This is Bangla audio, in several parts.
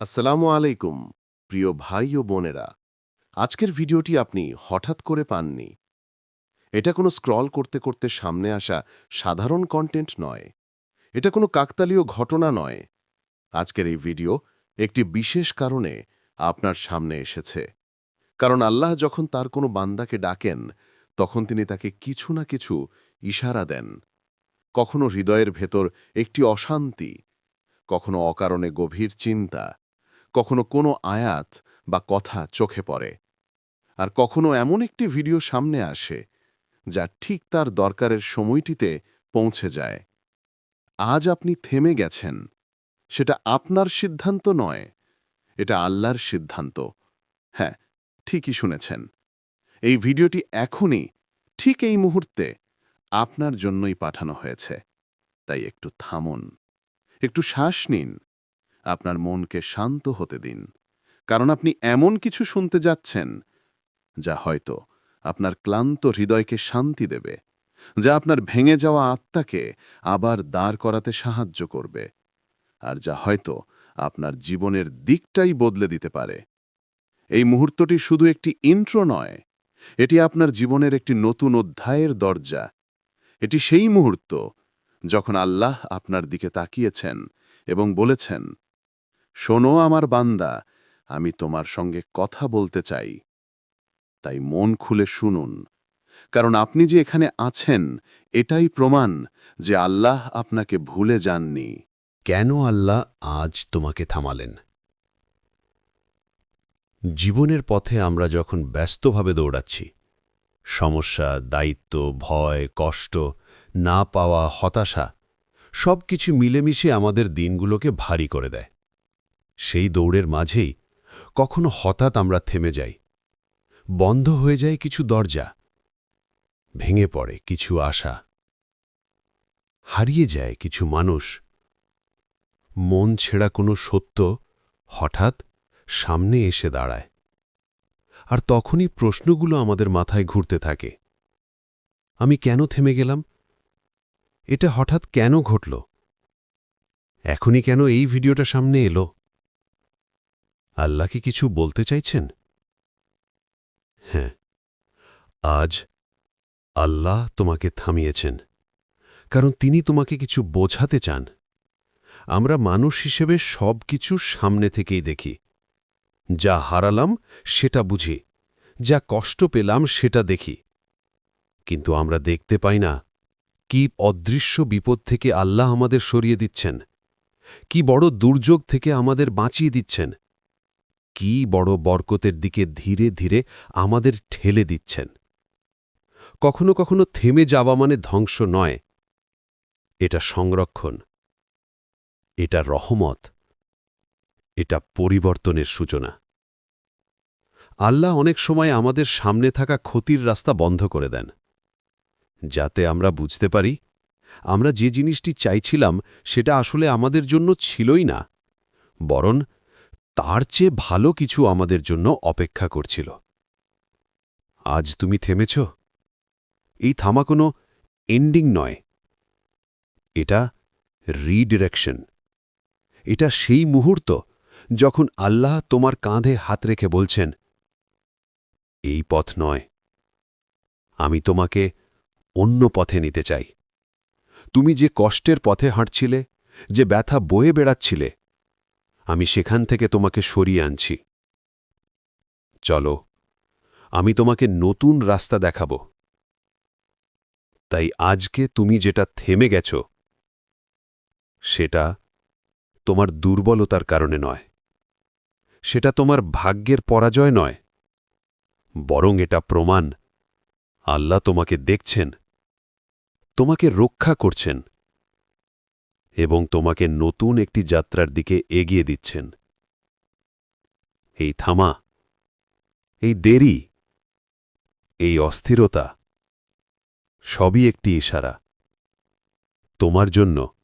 আসসালামু আলাইকুম, প্রিয় ভাই ও বোনেরা। আজকের ভিডিওটি আপনি হঠাৎ করে পাননি। এটা কোনো স্ক্রল করতে করতে সামনে আসা সাধারণ কন্টেন্ট নয়। এটা কোনো কাকতালীয় ঘটনা নয়। আজকের এই ভিডিও একটি বিশেষ কারণে আপনার সামনে এসেছে। কারণ আল্লাহ যখন তার কোনো বান্দাকে ডাকেন, তখন তিনি তাকে কিছু না কিছু ইশারা দেন। কখনো হৃদয়ের ভেতর একটি অশান্তি, কখনো অকারণে গভীর চিন্তা কখনো কোনো আয়াত বা কথা চোখে পড়ে। আর কখনো এমন একটি ভিডিও সামনে আসে, যা ঠিক তার দরকারের সময়টিতে পৌঁছে যায়। আজ আপনি থেমে গেছেন। সেটা আপনার সিদ্ধান্ত নয়, এটা আল্লাহর সিদ্ধান্ত। হ্যাঁ ঠিকই শুনেছেন। এই ভিডিওটি এখনই, ঠিক এই মুহূর্তে, আপনার জন্যই পাঠানো হয়েছে। তাই একটু থামুন, একটু শ্বাস নিন। আপনার মনকে শান্ত হতে দিন। কারণ আপনি এমন কিছু শুনতে যাচ্ছেন, যা হয়তো আপনার ক্লান্ত হৃদয়কে শান্তি দেবে, যা আপনার ভেঙে যাওয়া আত্মাকে আবার দাঁড় করাতে সাহায্য করবে, আর যা হয়তো আপনার জীবনের দিকটাই বদলে দিতে পারে। এই মুহূর্তটি শুধু একটি ইন্ট্রো নয়, এটি আপনার জীবনের একটি নতুন অধ্যায়ের দরজা। এটি সেই মুহূর্ত যখন আল্লাহ আপনার দিকে তাকিয়েছেন এবং বলেছেন শোনো আমার বান্দা, আমি তোমার সঙ্গে কথা বলতে চাই। তাই মন খুলে শুনুন, কারণ আপনি যে এখানে আছেন, এটাই প্রমাণ যে আল্লাহ আপনাকে ভুলে যাননি। কেন আল্লাহ আজ তোমাকে থামালেন? জীবনের পথে আমরা যখন ব্যস্তভাবে দৌড়াচ্ছি, সমস্যা, দায়িত্ব, ভয়, কষ্ট, না পাওয়া, হতাশা সব কিছু মিলেমিশে আমাদের দিনগুলোকে ভারী করে দেয়। সেই দৌড়ের মাঝেই কখনো হঠাৎ আমরা থেমে যাই। বন্ধ হয়ে যায় কিছু দরজা। ভেঙে পড়ে কিছু আশা। হারিয়ে যায় কিছু মানুষ। মন ছেঁড়া কোনো সত্য হঠাৎ সামনে এসে দাঁড়ায়। আর তখনই প্রশ্নগুলো আমাদের মাথায় ঘুরতে থাকে। আমি কেন থেমে গেলাম? এটা হঠাৎ কেন ঘটল? এখনই কেন এই ভিডিওটা সামনে এলো? আল্লাহ কি কিছু বলতে চাইছেন? হ্যাঁ আজ আল্লাহ তোমাকে থামিয়েছেন, কারণ তিনি তোমাকে কিছু বোঝাতে চান। আমরা মানুষ হিসেবে সব কিছু সামনে থেকেই দেখি। যা হারালাম সেটা বুঝি, যা কষ্ট পেলাম সেটা দেখি। কিন্তু আমরা দেখতে পাই না কি অদৃশ্য বিপদ থেকে আল্লাহ আমাদের সরিয়ে দিচ্ছেন, কি বড় দুর্যোগ থেকে আমাদের বাঁচিয়ে দিচ্ছেন। কি বড় বরকতের দিকে ধীরে ধীরে আমাদের ঠেলে দিচ্ছেন। কখনো কখনো থেমে যাওয়া মানে ধ্বংস নয়। এটা সংরক্ষণ। এটা রহমত। এটা পরিবর্তনের সূচনা। আল্লাহ অনেক সময় আমাদের সামনে থাকা ক্ষতির রাস্তা বন্ধ করে দেন। যাতে আমরা বুঝতে পারি, আমরা যে জিনিসটি চাইছিলাম সেটা আসলে আমাদের জন্য ছিলই না, বরং তার চেয়ে ভালো কিছু আমাদের জন্য অপেক্ষা করছিল। আজ তুমি থেমেছ? এই থামা কোনো এন্ডিং নয়। এটা রিডিরেকশন এটা সেই মুহূর্ত যখন আল্লাহ তোমার কাঁধে হাত রেখে বলছেন, এই পথ নয়। আমি তোমাকে অন্য পথে নিতে চাই। তুমি যে কষ্টের পথে হাঁটছিলে, যে ব্যথা বয়ে বেড়াচ্ছিলে আমি সেখান থেকে তোমাকে সরিয়ে আনছি। চলো, আমি তোমাকে নতুন রাস্তা দেখাব। তাই আজকে তুমি যেটা থেমে গেছ, সেটা তোমার দুর্বলতার কারণে নয়। সেটা তোমার ভাগ্যের পরাজয় নয়, বরং এটা প্রমাণ আল্লাহ তোমাকে দেখছেন, তোমাকে রক্ষা করছেন। এবং তোমাকে নতুন একটি যাত্রার দিকে এগিয়ে দিচ্ছেন। এই থামা, এই দেরি, এই অস্থিরতা সবই একটি ইশারা। তোমার জন্য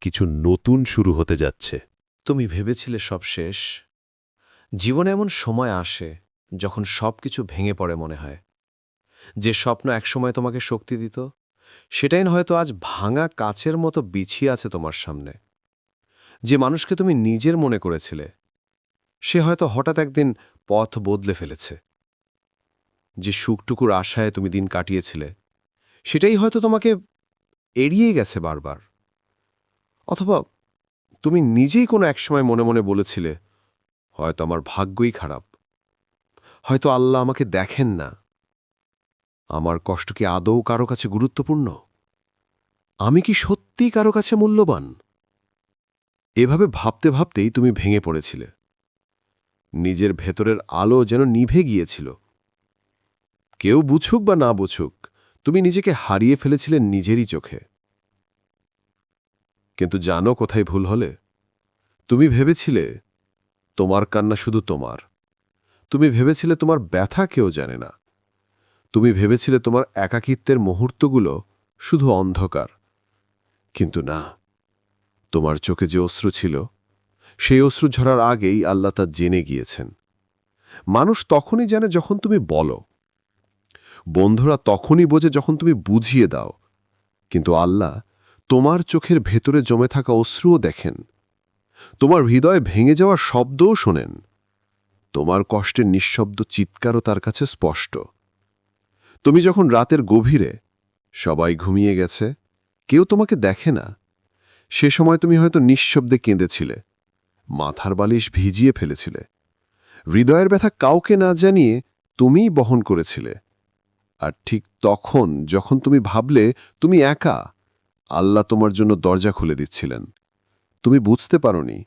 কিছু নতুন শুরু হতে যাচ্ছে। তুমি ভেবেছিলে সব শেষ? জীবনে এমন সময় আসে যখন সব কিছু ভেঙে পড়ে মনে হয়। যে স্বপ্ন একসময় তোমাকে শক্তি দিত সেটাই হয়তো আজ ভাঙা কাচের মতো বিছিয়ে আছে তোমার সামনে। যে মানুষকে তুমি নিজের মনে করেছিলে, সে হয়তো হঠাৎ একদিন পথ বদলে ফেলেছে। যে সুখটুকুর আশায় তুমি দিন কাটিয়েছিলে, সেটাই হয়তো তোমাকে এড়িয়ে গেছে বারবার। অথবা তুমি নিজেই কোনো একসময় মনে মনে বলেছিলে, হয়তো আমার ভাগ্যই খারাপ। হয়তো আল্লাহ আমাকে দেখেন না। আমার কষ্ট কি আদৌ কারও কাছে গুরুত্বপূর্ণ? আমি কি সত্যিই কারও কাছে মূল্যবান? এভাবে ভাবতে ভাবতেই তুমি ভেঙে পড়েছিলে। নিজের ভেতরের আলো যেন নিভে গিয়েছিল। কেউ বুঝুক বা না বুঝুক, তুমি নিজেকে হারিয়ে ফেলেছিলে নিজেরই চোখে। কিন্তু জানো কোথায় ভুল হলে? তুমি ভেবেছিলে, তোমার কান্না শুধু তোমার। তুমি ভেবেছিলে তোমার ব্যথা কেউ জানে না। তুমি ভেবেছিলে তোমার একাকিত্বের মুহূর্তগুলো শুধু অন্ধকার। কিন্তু না, তোমার চোখে যে অশ্রু ছিল, সেই অশ্রু ঝরার আগেই আল্লাহ তা জেনে গিয়েছেন। মানুষ তখনই জানে যখন তুমি বলো। বন্ধুরা তখনই বোঝে যখন তুমি বুঝিয়ে দাও। কিন্তু আল্লাহ তোমার চোখের ভেতরে জমে থাকা অশ্রুও দেখেন। তোমার হৃদয় ভেঙে যাওয়ার শব্দও শোনেন। তোমার কষ্টের নিঃশব্দ চিৎকারও তার কাছে স্পষ্ট। তুমি যখন রাতের গভীরে সবাই ঘুমিয়ে গেছে, কেউ তোমাকে দেখে না। সে সময় তুমি হয়তো নিঃশব্দে কেঁদেছিলে, মাথার বালিশ ভিজিয়ে ফেলেছিলে। হৃদয়ের ব্যথা কাউকে না জানিয়ে তুমিই বহন করেছিলে। আর ঠিক তখন যখন তুমি ভাবলে তুমি একা, আল্লাহ তোমার জন্য দরজা খুলে দিচ্ছিলেন। তুমি বুঝতে পারোনি,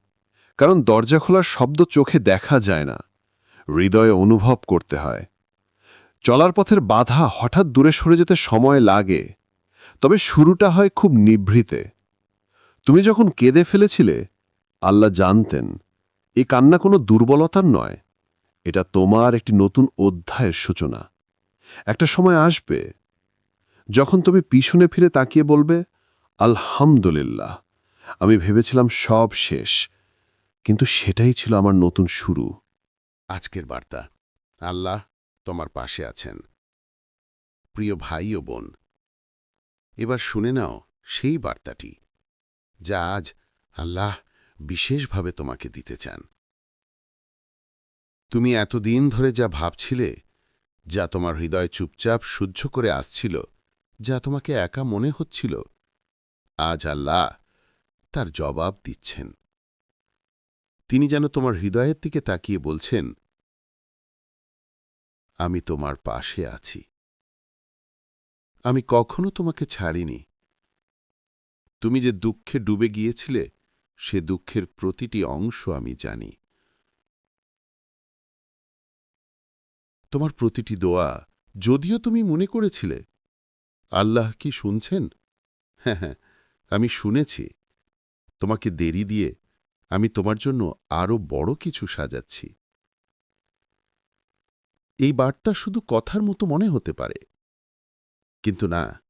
কারণ দরজা খোলার শব্দ চোখে দেখা যায় না। হৃদয়ে অনুভব করতে হয়। চলার পথের বাধা হঠাৎ দূরে সরে যেতে সময় লাগে, তবে শুরুটা হয় খুব নিভৃতে। তুমি যখন কেঁদে ফেলেছিলে, আল্লাহ জানতেন, এ কান্না কোনো দুর্বলতার নয়, এটা তোমার একটি নতুন অধ্যায়ের সূচনা। একটা সময় আসবে, যখন তুমি পিছনে ফিরে তাকিয়ে বলবে, আলহামদুলিল্লাহ, আমি ভেবেছিলাম সব শেষ, কিন্তু সেটাই ছিল আমার নতুন শুরু। আজকের বার্তা। আল্লাহ তোমার পাশে আছেন। প্রিয় ভাই ও বোন, এবার শুনে নাও সেই বার্তাটি, যা আজ আল্লাহ বিশেষভাবে তোমাকে দিতে চান। তুমি এতদিন ধরে যা ভাবছিলে, যা তোমার হৃদয় চুপচাপ সহ্য করে আসছিল, যা তোমাকে একা মনে হচ্ছিল, আজ আল্লাহ তার জবাব দিচ্ছেন। তিনি যেন তোমার হৃদয়ের দিকে তাকিয়ে বলছেন আমি তোমার পাশে আছি। আমি কখনো তোমাকে ছাড়িনি। তুমি যে দুঃখে ডুবে গিয়েছিলে, সে দুঃখের প্রতিটি অংশ আমি জানি। তোমার প্রতিটি দোয়া যদিও তুমি মনে করেছিলে, আল্লাহ কি শুনছেন? হ্যাঁ হ্যাঁ আমি শুনেছি। তোমাকে দেরি দিয়ে আমি তোমার জন্য আরও বড় কিছু সাজাচ্ছি। এই বার্তা শুধু কথার মতো মনে হতে পারে। কিন্তু না,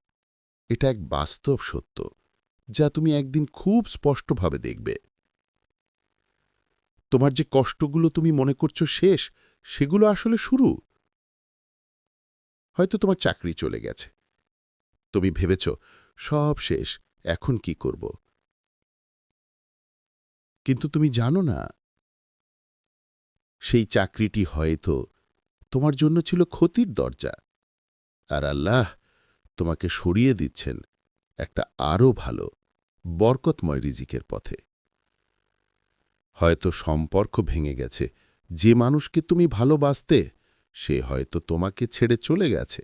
এটা এক বাস্তব সত্য, যা তুমি একদিন খুব স্পষ্টভাবে দেখবে। তোমার যে কষ্টগুলো তুমি মনে করছ শেষ, সেগুলো আসলে শুরু। হয়তো তোমার চাকরি চলে গেছে। তুমি ভেবেছ, সব শেষ, এখন কি করব? কিন্তু তুমি জানো না, সেই চাকরিটি হয়তো তোমার জন্য ছিল ক্ষতির দরজা। আর আল্লাহ তোমাকে সরিয়ে দিচ্ছেন একটা আরও ভালো, বরকতময় রিজিকের পথে। হয়তো সম্পর্ক ভেঙে গেছে। যে মানুষকে তুমি ভালোবাসতে, সে হয়তো তোমাকে ছেড়ে চলে গেছে।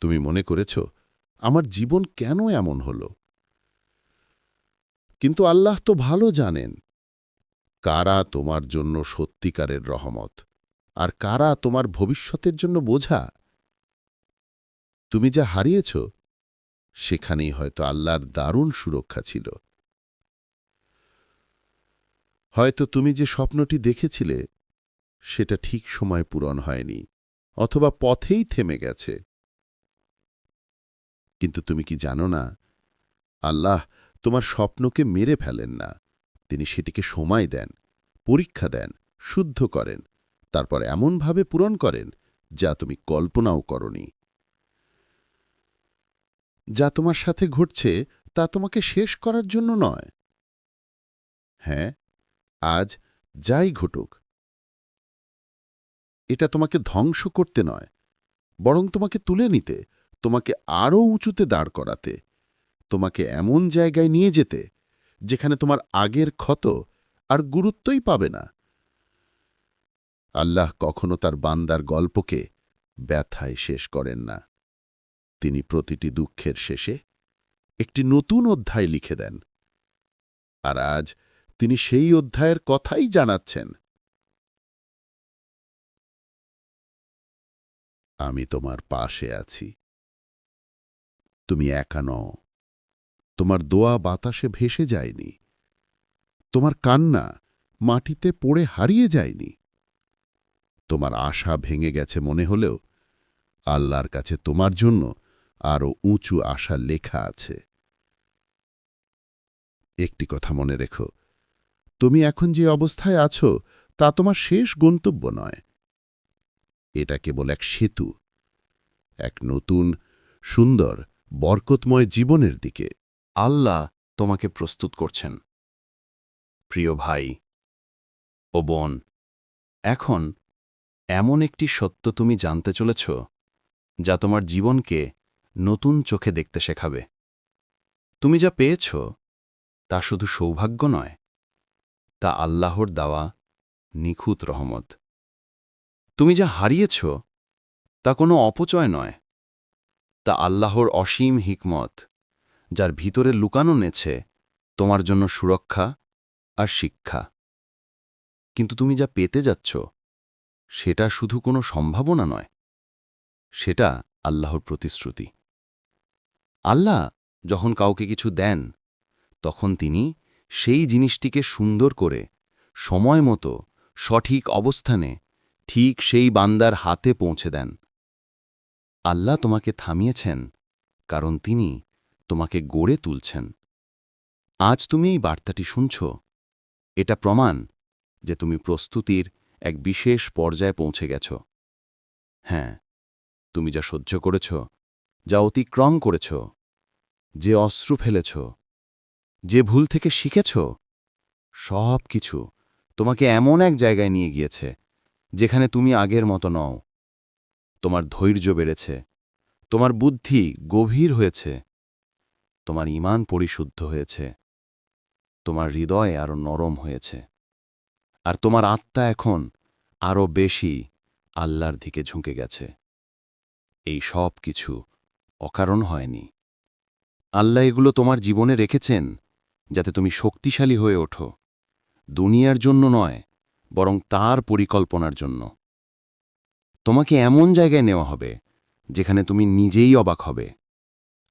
তুমি মনে করেছ, আমার জীবন কেন এমন হল? কিন্তু আল্লাহ তো ভালো জানেন কারা তোমার জন্য সত্যিকারের রহমত। আর কারা তোমার ভবিষ্যতের জন্য বোঝা? তুমি যা হারিয়েছ, সেখানেই হয়তো আল্লাহর দারুণ সুরক্ষা ছিল। হয়তো তুমি যে স্বপ্নটি দেখেছিলে, সেটা ঠিক সময় পূরণ হয়নি, অথবা পথেই থেমে গেছে। কিন্তু তুমি কি জানো না, আল্লাহ তোমার স্বপ্নকে মেরে ফেলেন না। তিনি সেটিকে সময় দেন, পরীক্ষা দেন, শুদ্ধ করেন। তারপর এমনভাবে পূরণ করেন যা তুমি কল্পনাও করনি। যা তোমার সাথে ঘটছে তা তোমাকে শেষ করার জন্য নয়। হ্যাঁ আজ যাই ঘটুক। এটা তোমাকে ধ্বংস করতে নয়, বরং তোমাকে তুলে নিতে, তোমাকে আরও উঁচুতে দাঁড় করাতে, তোমাকে এমন জায়গায় নিয়ে যেতে, যেখানে তোমার আগের ক্ষত আর গুরুত্বই পাবে না। আল্লাহ কখনো তার বান্দার গল্পকে ব্যথায় শেষ করেন না। তিনি প্রতিটি দুঃখের শেষে একটি নতুন অধ্যায় লিখে দেন। আর আজ তিনি সেই অধ্যায়ের কথাই জানাচ্ছেন। আমি তোমার পাশে আছি। তুমি একা নও। তোমার দোয়া বাতাসে ভেসে যায়নি। তোমার কান্না মাটিতে পড়ে হারিয়ে যায়নি। তোমার আশা ভেঙে গেছে মনে হলেও আল্লাহর কাছে তোমার জন্য আরও উঁচু আশা লেখা আছে। একটি কথা মনে রেখো, তুমি এখন যে অবস্থায় আছো, তা তোমার শেষ গন্তব্য নয়। এটা কেবল এক সেতু, এক নতুন, সুন্দর, বরকতময় জীবনের দিকে। আল্লাহ তোমাকে প্রস্তুত করছেন। প্রিয় ভাই ও বোন, এখন এমন একটি সত্য তুমি জানতে চলেছ, যা তোমার জীবনকে নতুন চোখে দেখতে শেখাবে। তুমি যা পেয়েছ, তা শুধু সৌভাগ্য নয়, তা আল্লাহর দেওয়া নিখুঁত রহমত। তুমি যা হারিয়েছ, তা কোনো অপচয় নয়, তা আল্লাহর অসীম হিকমত, যার ভিতরে লুকানো নেছে তোমার জন্য সুরক্ষা আর শিক্ষা। কিন্তু তুমি যা পেতে যাচ্ছ সেটা শুধু কোনো সম্ভাবনা নয়, সেটা আল্লাহর প্রতিশ্রুতি। আল্লাহ যখন কাউকে কিছু দেন, তখন তিনি সেই জিনিসটিকে সুন্দর করে, সময় মতো, সঠিক অবস্থানে, ঠিক সেই বান্দার হাতে পৌঁছে দেন। আল্লাহ তোমাকে থামিয়েছেন, কারণ তিনি তোমাকে গড়ে তুলছেন। আজ তুমি এই বার্তাটি শুনছ, এটা প্রমাণ যে তুমি প্রস্তুতির এক বিশেষ পর্যায়ে পৌঁছে গেছ। হ্যাঁ তুমি যা সহ্য করেছ, যা অতিক্রম করেছ, যে অশ্রু ফেলেছ, যে ভুল থেকে শিখেছ, সব কিছু তোমাকে এমন এক জায়গায় নিয়ে গিয়েছে, যেখানে তুমি আগের মতো নও। তোমার ধৈর্য বেড়েছে, তোমার বুদ্ধি গভীর হয়েছে, তোমার ইমান পরিশুদ্ধ হয়েছে, তোমার হৃদয় আরও নরম হয়েছে। আর তোমার আত্মা এখন আরও বেশি আল্লাহর দিকে ঝুঁকে গেছে। এই সব কিছু অকারণ হয়নি। আল্লাহ এগুলো তোমার জীবনে রেখেছেন যাতে তুমি শক্তিশালী হয়ে ওঠো, দুনিয়ার জন্য নয়, বরং তার পরিকল্পনার জন্য। তোমাকে এমন জায়গায় নেওয়া হবে যেখানে তুমি নিজেই অবাক হবে।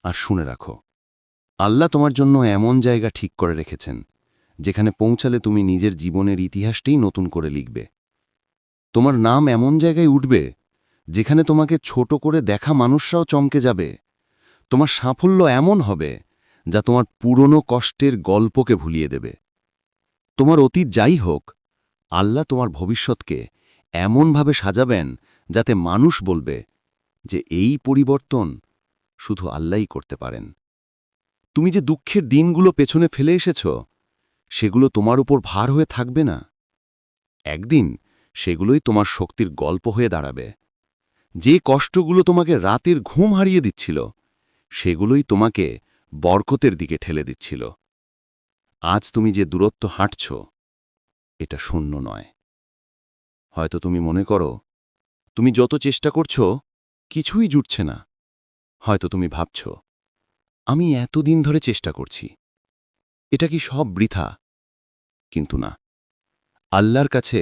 আর শুনে রাখো, আল্লাহ তোমার জন্য এমন জায়গা ঠিক করে রেখেছেন যেখানে পৌঁছালে তুমি নিজের জীবনের ইতিহাসটাই নতুন করে লিখবে। তোমার নাম এমন জায়গায় উঠবে, যেখানে তোমাকে ছোট করে দেখা মানুষরাও চমকে যাবে। তোমার সাফল্য এমন হবে, যা তোমার পুরনো কষ্টের গল্পকে ভুলিয়ে দেবে। তোমার অতীত যাই হোক, আল্লাহ তোমার ভবিষ্যৎকে এমনভাবে সাজাবেন যাতে মানুষ বলবে যে এই পরিবর্তন শুধু আল্লাহই করতে পারেন। তুমি যে দুঃখের দিনগুলো পেছনে ফেলে এসেছ সেগুলো তোমার উপর ভার হয়ে থাকবে না। একদিন সেগুলোই তোমার শক্তির গল্প হয়ে দাঁড়াবে। যে কষ্টগুলো তোমাকে রাতের ঘুম হারিয়ে দিচ্ছিল, সেগুলোই তোমাকে বরকতের দিকে ঠেলে দিচ্ছিল। আজ তুমি যে দূরত্ব হাঁটছ, এটা শূন্য নয়। হয়তো তুমি মনে করো, তুমি যত চেষ্টা করছ, কিছুই জুটছে না। হয়তো তুমি ভাবছ, আমি এতদিন ধরে চেষ্টা করছি। এটা কি সব বৃথা? কিন্তু না। আল্লাহর কাছে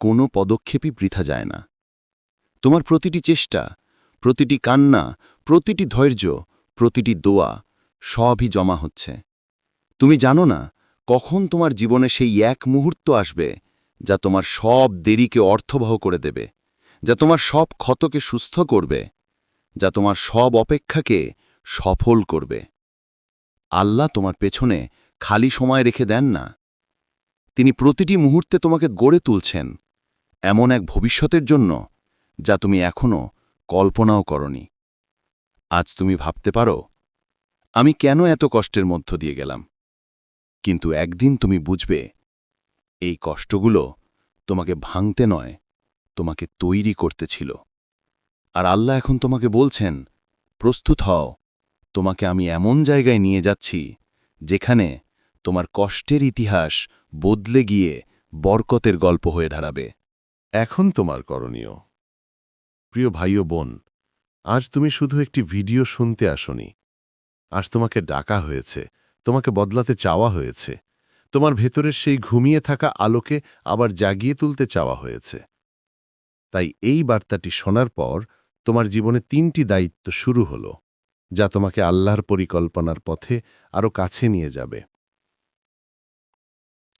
কোনো পদক্ষেপই বৃথা যায় না। তোমার প্রতিটি চেষ্টা, প্রতিটি কান্না, প্রতিটি ধৈর্য, প্রতিটি দোয়া সবই জমা হচ্ছে। তুমি জানো না কখন তোমার জীবনে সেই এক মুহূর্ত আসবে যা তোমার সব দেরিকে অর্থবহ করে দেবে, যা তোমার সব ক্ষতকে সুস্থ করবে, যা তোমার সব অপেক্ষাকে সফল করবে। আল্লাহ তোমার পেছনে খালি সময় রেখে দেন না। তিনি প্রতিটি মুহূর্তে তোমাকে গড়ে তুলছেন, এমন এক ভবিষ্যতের জন্য, যা তুমি এখনও কল্পনাও করনি। আজ তুমি ভাবতে পারো, আমি কেন এত কষ্টের মধ্য দিয়ে গেলাম। কিন্তু একদিন তুমি বুঝবে, এই কষ্টগুলো তোমাকে ভাঙতে নয়, তোমাকে তৈরি করতে ছিল। আর আল্লাহ এখন তোমাকে বলছেন, প্রস্তুত হও, তোমাকে আমি এমন জায়গায় নিয়ে যাচ্ছি, যেখানে তোমার কষ্টের ইতিহাস বদলে গিয়ে বরকতের গল্প হয়ে দাঁড়াবে। এখন তোমার করণীয়। প্রিয় ভাই ও বোন, আজ তুমি শুধু একটি ভিডিও শুনতে আসনি। আজ তোমাকে ডাকা হয়েছে, তোমাকে বদলাতে চাওয়া হয়েছে। তোমার ভেতরের সেই ঘুমিয়ে থাকা আলোকে আবার জাগিয়ে তুলতে চাওয়া হয়েছে। তাই এই বার্তাটি শোনার পর তোমার জীবনে তিনটি দায়িত্ব শুরু হল, যা তোমাকে আল্লাহর পরিকল্পনার পথে আরও কাছে নিয়ে যাবে।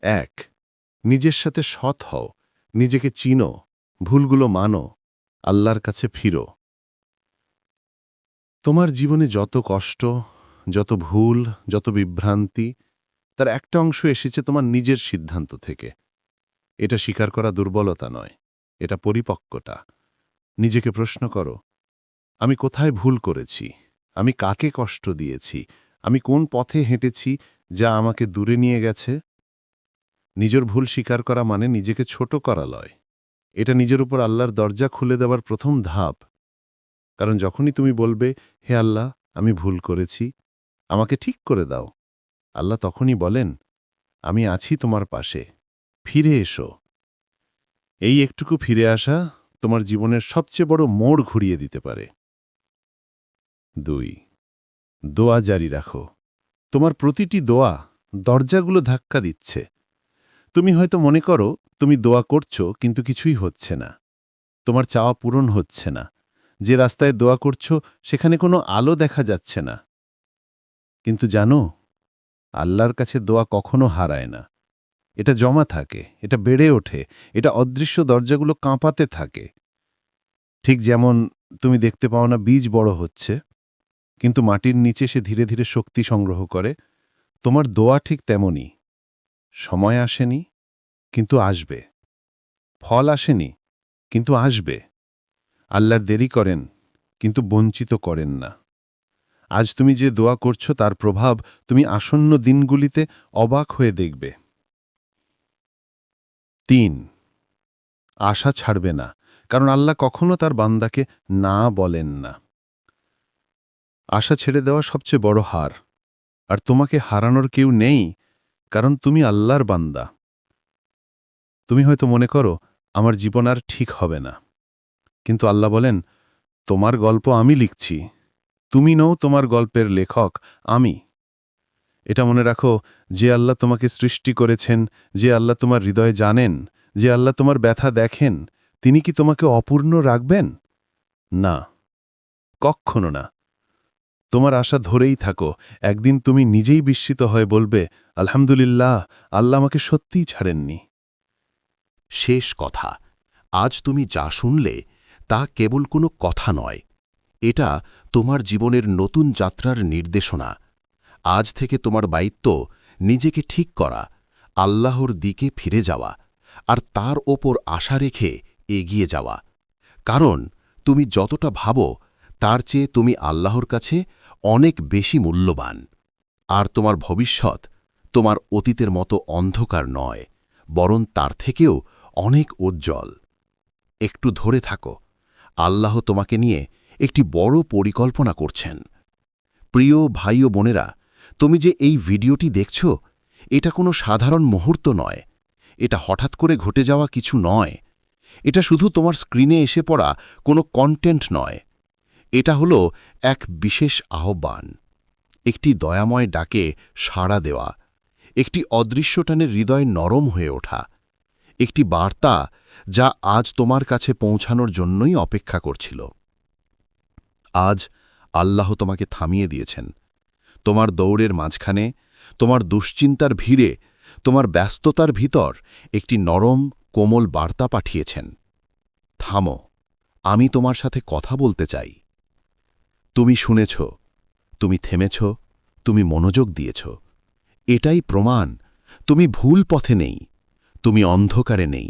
এক। নিজের সাথে সৎ হও। নিজেকে চিনো। ভুলগুলো মানো। আল্লাহর কাছে ফিরো। তোমার জীবনে যত কষ্ট, যত ভুল, যত বিভ্রান্তি, তার একটা অংশ এসেছে তোমার নিজের সিদ্ধান্ত থেকে। এটা স্বীকার করা দুর্বলতা নয়। এটা পরিপক্কটা নিজেকে প্রশ্ন করো, আমি কোথায় ভুল করেছি? আমি কাকে কষ্ট দিয়েছি? আমি কোন পথে হেঁটেছি যা আমাকে দূরে নিয়ে গেছে? নিজের ভুল স্বীকার করা মানে নিজেকে ছোট করা লয়। এটা নিজের উপর আল্লাহর দরজা খুলে দেওয়ার প্রথম ধাপ। কারণ যখনই তুমি বলবে, হে আল্লাহ, আমি ভুল করেছি, আমাকে ঠিক করে দাও, আল্লাহ তখনই বলেন, আমি আছি তোমার পাশে, ফিরে এসো। এই একটুকু ফিরে আসা তোমার জীবনের সবচেয়ে বড় মোড় ঘুরিয়ে দিতে পারে। দুই, দোয়া জারি রাখো। তোমার প্রতিটি দোয়া দরজাগুলো ধাক্কা দিচ্ছে। তুমি হয়তো মনে করো, তুমি দোয়া করছ, কিন্তু কিছুই হচ্ছে না। তোমার চাওয়া পূরণ হচ্ছে না। যে রাস্তায় দোয়া করছ, সেখানে কোনো আলো দেখা যাচ্ছে না। কিন্তু জানো, আল্লাহর কাছে দোয়া কখনো হারায় না। এটা জমা থাকে, এটা বেড়ে ওঠে, এটা অদৃশ্য দরজাগুলো কাঁপাতে থাকে। ঠিক যেমন, তুমি দেখতে পাও না বীজ বড় হচ্ছে, কিন্তু মাটির নিচে সে ধীরে ধীরে শক্তি সংগ্রহ করে। তোমার দোয়া ঠিক তেমনই। সময় আসেনি, কিন্তু আসবে। ফল আসেনি, কিন্তু আসবে। আল্লাহর দেরি করেন, কিন্তু বঞ্চিত করেন না। আজ তুমি যে দোয়া করছ, তার প্রভাব তুমি আসন্ন দিনগুলিতে অবাক হয়ে দেখবে। তিন, আশা ছাড়বে না, কারণ আল্লাহ কখনো তার বান্দাকে না বলেন না। আশা ছেড়ে দেওয়া সবচেয়ে বড় হার, আর তোমাকে হারানোর কেউ নেই কারণ তুমি আল্লাহর বান্দা। তুমি হয়তো মনে করো, আমার জীবন আর ঠিক হবে না। কিন্তু আল্লাহ বলেন, তোমার গল্প আমি লিখছি। তুমি নও তোমার গল্পের লেখক আমি। এটা মনে রাখো, যে আল্লাহ তোমাকে সৃষ্টি করেছেন, যে আল্লাহ তোমার হৃদয় জানেন, যে আল্লাহ তোমার ব্যথা দেখেন, তিনি কি তোমাকে অপূর্ণ রাখবেন? না কক্ষণো না। তোমার আশা ধরেই থাকো, একদিন তুমি নিজেই বিস্মিত হয়ে বলবে, আলহামদুলিল্লাহ, আল্লাহ আমাকে সত্যিই ছাড়েননি। শেষ কথা, আজ তুমি যা শুনলে, তা কেবল কোনো কথা নয়, এটা তোমার জীবনের নতুন যাত্রার নির্দেশনা। আজ থেকে তোমার দায়িত্ব নিজেকে ঠিক করা, আল্লাহর দিকে ফিরে যাওয়া, আর তার ওপর আশা রেখে এগিয়ে যাওয়া। কারণ তুমি যতটা ভাবো, তার চেয়ে তুমি আল্লাহর কাছে অনেক বেশি মূল্যবান। আর তোমার ভবিষ্যৎ তোমার অতীতের মতো অন্ধকার নয়, বরং তার থেকেও অনেক উজ্জ্বল। একটু ধরে থাকো, আল্লাহ তোমাকে নিয়ে একটি বড় পরিকল্পনা করছেন। প্রিয় ভাই ও বোনেরা, তুমি যে এই ভিডিওটি দেখছ, এটা কোনো সাধারণ মুহূর্ত নয়। এটা হঠাৎ করে ঘটে যাওয়া কিছু নয়। এটা শুধু তোমার স্ক্রিনে এসে পড়া কোনো কন্টেন্ট নয়। এটা হলো এক বিশেষ আহ্বান, একটি দয়াময় ডাকে সাড়া দেওয়া, একটি অদৃশ্য টানের হৃদয় নরম হয়ে ওঠা, একটি বার্তা যা আজ তোমার কাছে পৌঁছানোর জন্যই অপেক্ষা করছিল। আজ আল্লাহ তোমাকে থামিয়ে দিয়েছেন। তোমার দৌড়ের মাঝখানে, তোমার দুশ্চিন্তার ভিড়ে, তোমার ব্যস্ততার ভিতর একটি নরম, কোমল বার্তা পাঠিয়েছেন। থামো, আমি তোমার সাথে কথা বলতে চাই। তুমি শুনেছ, তুমি থেমেছ, তুমি মনোযোগ দিয়েছ। এটাই প্রমাণ, তুমি ভুল পথে নেই, তুমি অন্ধকারে নেই,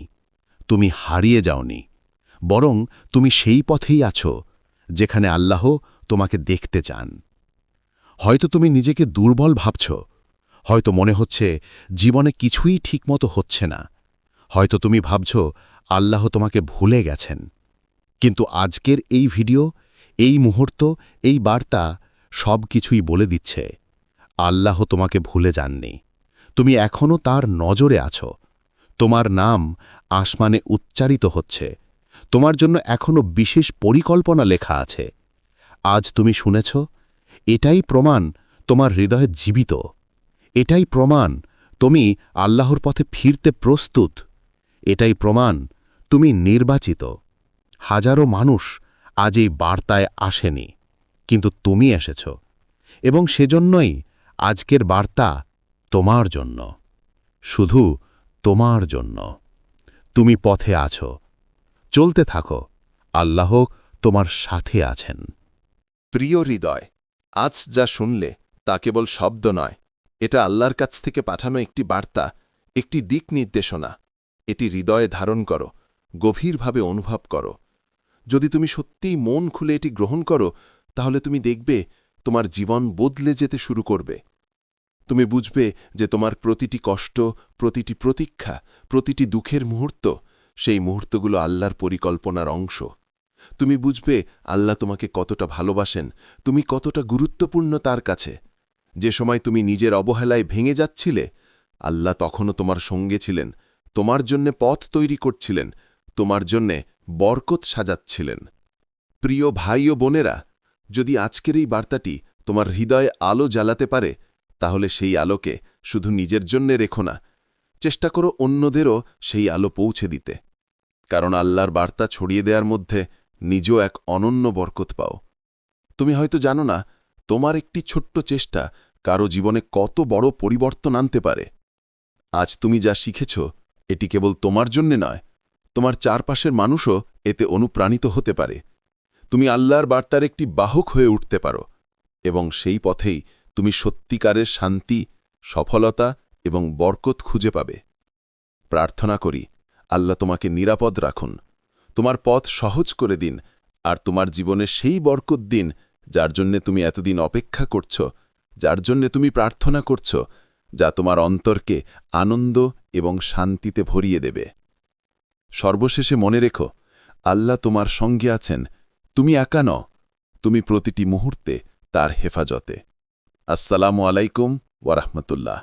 তুমি হারিয়ে যাওনি, বরং তুমি সেই পথেই আছো, যেখানে আল্লাহ তোমাকে দেখতে চান। হয়তো তুমি নিজেকে দুর্বল ভাবছ, হয়তো মনে হচ্ছে জীবনে কিছুই ঠিকমতো হচ্ছে না, হয়তো তুমি ভাবছ আল্লাহ তোমাকে ভুলে গেছেন। কিন্তু আজকের এই ভিডিও এই মুহূর্ত, এই বার্তা সব কিছুই বলে দিচ্ছে। আল্লাহ তোমাকে ভুলে যাননি। তুমি এখনও তার নজরে আছো। তোমার নাম আসমানে উচ্চারিত হচ্ছে। তোমার জন্য এখনও বিশেষ পরিকল্পনা লেখা আছে। আজ তুমি শুনেছ, এটাই প্রমাণ তোমার হৃদয়ে জীবিত। এটাই প্রমাণ তুমি আল্লাহর পথে ফিরতে প্রস্তুত। এটাই প্রমাণ তুমি নির্বাচিত। হাজারো মানুষ আজ এই বার্তায় আসেনি, কিন্তু তুমি এসেছ, এবং সেজন্যই আজকের বার্তা তোমার জন্য, শুধু তোমার জন্য। তুমি পথে আছো, চলতে থাকো, আল্লাহ তোমার সাথে আছেন। প্রিয় হৃদয়, আজ যা শুনলে তা কেবল শব্দ নয়, এটা আল্লাহর কাছ থেকে পাঠানো একটি বার্তা, একটি দিক নির্দেশনা। এটি হৃদয়ে ধারণ করো, গভীরভাবে অনুভব করো। যদি তুমি সত্যিই মন খুলে এটি গ্রহণ করো, তাহলে তুমি দেখবে তোমার জীবন বদলে যেতে শুরু করবে। তুমি বুঝবে যে তোমার প্রতিটি কষ্ট, প্রতিটি প্রতীক্ষা, প্রতিটি দুঃখের মুহূর্ত সেই মুহূর্তগুলো আল্লাহর পরিকল্পনার অংশ। তুমি বুঝবে আল্লাহ তোমাকে কতটা ভালোবাসেন, তুমি কতটা গুরুত্বপূর্ণ তার কাছে। যে সময় তুমি নিজের অবহেলায় ভেঙে যাচ্ছিলে, আল্লাহ তখনও তোমার সঙ্গে ছিলেন, তোমার জন্যে পথ তৈরি করছিলেন, তোমার জন্যে বরকত সাজাচ্ছিলেন। প্রিয় ভাই ও বোনেরা, যদি আজকের এই বার্তাটি তোমার হৃদয়ে আলো জ্বালাতে পারে, তাহলে সেই আলোকে শুধু নিজের জন্যে রেখো না, চেষ্টা করো অন্যদেরও সেই আলো পৌঁছে দিতে। কারণ আল্লাহর বার্তা ছড়িয়ে দেওয়ার মধ্যে নিজও এক অনন্য বরকত পাও। তুমি হয়তো জানো না, তোমার একটি ছোট্ট চেষ্টা কারও জীবনে কত বড় পরিবর্তন আনতে পারে। আজ তুমি যা শিখেছ, এটি কেবল তোমার জন্যে নয় তোমার চারপাশের মানুষও এতে অনুপ্রাণিত হতে পারে। তুমি আল্লাহর বার্তার একটি বাহক হয়ে উঠতে পারো এবং সেই পথেই তুমি সত্যিকারের শান্তি, সফলতা এবং বরকত খুঁজে পাবে। প্রার্থনা করি, আল্লাহ তোমাকে নিরাপদ রাখুন। তোমার পথ সহজ করে দিন আর তোমার জীবনে সেই বরকত দিন যার জন্যে তুমি এতদিন অপেক্ষা করছ, যার জন্যে তুমি প্রার্থনা করছ, যা তোমার অন্তরকে আনন্দ এবং শান্তিতে ভরিয়ে দেবে। সর্বশেষে মনে রেখো, আল্লাহ তোমার সঙ্গে আছেন, তুমি একা ন তুমি প্রতিটি মুহূর্তে তার হেফাজতে। আসসালামু আলাইকুম ওয়ারহমতুল্লাহ